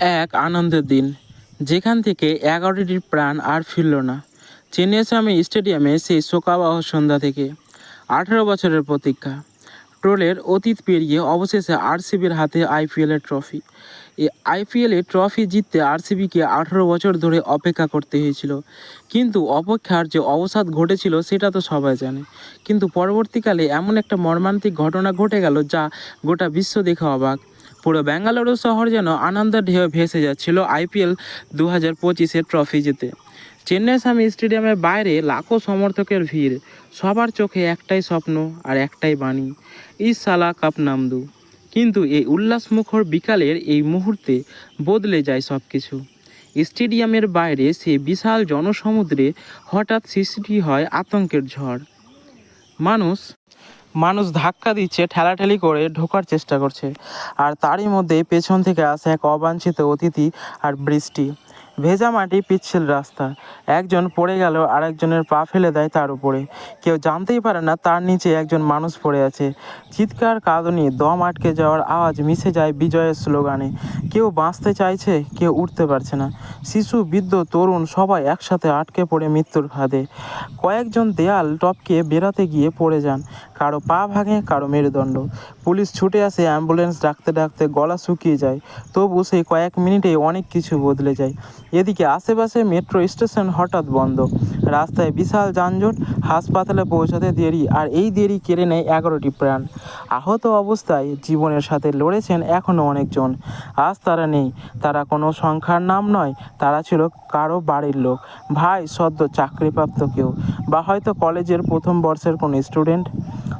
এক আনন্দের দিন। যেখান থেকে এগারোটির প্রাণ আর ফিরল না। চেন্নাইস্বামী স্টেডিয়ামে সেই শোকাবহ সন্ধ্যা থেকে। আঠেরো বছরের প্রতীক্ষা। ট্রোলের অতীত পেরিয়ে অবশেষে আরসিবির হাতে আইপিএলের ট্রফি। এই আইপিএলে ট্রফি জিততে আরসিবিকে আঠেরো বছর ধরে অপেক্ষা করতে হয়েছিল। কিন্তু অপেক্ষার যে অবসাদ ঘটেছিল সেটা তো সবাই জানে। কিন্তু পরবর্তীকালে এমন একটা মর্মান্তিক ঘটনা ঘটে গেল যা গোটা বিশ্ব দেখে অবাক। পুরো বেঙ্গালুরু শহর যেন আনন্দের ঢেউ ভেসে যাচ্ছিল আইপিএল দু হাজার পঁচিশের ট্রফি জিতে। চেন্নাই স্বামী স্টেডিয়ামের বাইরে লাখো সমর্থকের ভিড়। সবার চোখে একটাই স্বপ্ন আর একটাই বাণী ইসালা কাপ নামদু কিন্তু এই উল্লাসমুখর বিকালের এই মুহূর্তে বদলে যায় সব কিছু স্টেডিয়ামের বাইরে সে বিশাল জনসমুদ্রে হঠাৎ সৃষ্টি হয় আতঙ্কের ঝড়। মানুষ মানুষ ধাক্কা দিচ্ছে, ঠেলাঠেলি করে ঢোকার চেষ্টা করছে। আর তারই মধ্যে পেছন থেকে আসে এক অবাঞ্ছিত অতিথি আর বৃষ্টি। ভেজা মাটি পিচ্ছিল রাস্তা। একজন পড়ে গেল আর একজনের পা ফেলে দেয় তার উপরে। কেউ জানতেই পারে না তার নিচে একজন মানুষ পড়ে আছে। চিৎকার, কাঁদনি, দম আটকে যাওয়ার আওয়াজ মিশে যায় বিজয়ের স্লোগানে। কেউ বাঁচতে চাইছে, কেউ উঠতে পারছে না। শিশু, বৃদ্ধ, তরুণ সবাই একসাথে আটকে পড়ে মৃত্যুর ফাঁদে। কয়েকজন দেয়াল টপকে বেরাতে গিয়ে পড়ে যান। কারও পা ভাঙে, কারও মেরুদণ্ড। পুলিশ ছুটে আসে, অ্যাম্বুলেন্স ডাকতে ডাকতে গলা শুকিয়ে যায়। তবু সেই কয়েক মিনিটে অনেক কিছু বদলে যায়। এদিকে আশেপাশে মেট্রো স্টেশন হঠাৎ বন্ধ। রাস্তায় বিশাল যানজট, হাসপাতালে পৌঁছাতে দেরি আর এই দেরি কেড়ে নেয় এগারোটি প্রাণ। আহত অবস্থায় জীবনের সাথে লড়েছেন এখনও অনেকজন। আজ তারা নেই। তারা কোনো সংখ্যার নাম নয়। তারা ছিল কারও বাড়ির লোক। ভাই, সদ্য চাকরিপ্রাপ্ত কেউ। বা হয়তো কলেজের প্রথম বর্ষের কোনো স্টুডেন্ট।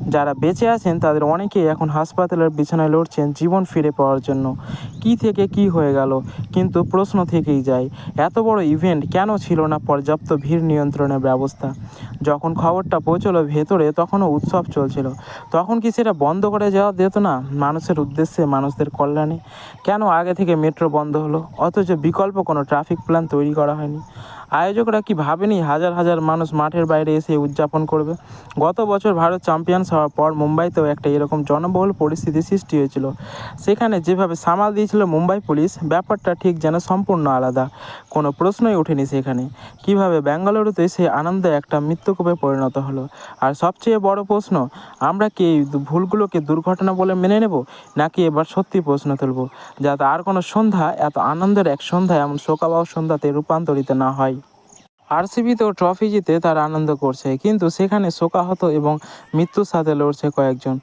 যারা বেঁচে আছেন, তাদের অনেকেই এখন হাসপাতালের বিছানায় লড়ছেন জীবন ফিরে পাওয়ার জন্য। কি থেকে কি হয়ে গেল? কিন্তু প্রশ্ন থেকেই যায়, এত বড় ইভেন্ট কেন ছিল না পর্যাপ্ত ভিড় নিয়ন্ত্রণের ব্যবস্থা? যখন খবরটা পৌঁছলো ভেতরে, তখনও উৎসব চলছিল। তখন কি সেটা বন্ধ করে যাওয়া যেত না? মানুষের উদ্দেশ্যে মানুষদের কল্যাণে? কেন আগে থেকে মেট্রো বন্ধ হলো? অথচ বিকল্প কোনো ট্রাফিক প্ল্যান তৈরি করা হয়নি। আয়োজকরা কি ভাবেনি হাজার হাজার মানুষ মাঠের বাইরে এসে উদযাপন করবে? গত বছর ভারত চ্যাম্পিয়ন্স হওয়ার পর মুম্বাইতেও একটা এরকম জনবহুল পরিস্থিতি সৃষ্টি হয়েছিল। সেখানে যেভাবে সামাল দিয়েছিল মুম্বাই পুলিশ, ব্যাপারটা ঠিক যেন সম্পূর্ণ আলাদা। কোনো প্রশ্নই ওঠেনি সেখানে। কীভাবে বেঙ্গালুরুতে সেই আনন্দে একটা মৃত্যুকূপে পরিণত হলো? আর সবচেয়ে বড় প্রশ্ন, আমরা কি এই ভুলগুলোকে দুর্ঘটনা বলে মেনে নেব, নাকি এবার সত্যি প্রশ্ন তুলব? যাতে আর কোনো সন্ধ্যা, এত আনন্দের এক সন্ধ্যা এমন শোকাবহ সন্ধ্যাতে রূপান্তরিত না হয়। আরসিবিতেও ট্রফি জিতে তারা আনন্দ করছে। কিন্তু সেখানে শোকাহত এবং মৃত্যুর সাথে লড়ছে কয়েকজন।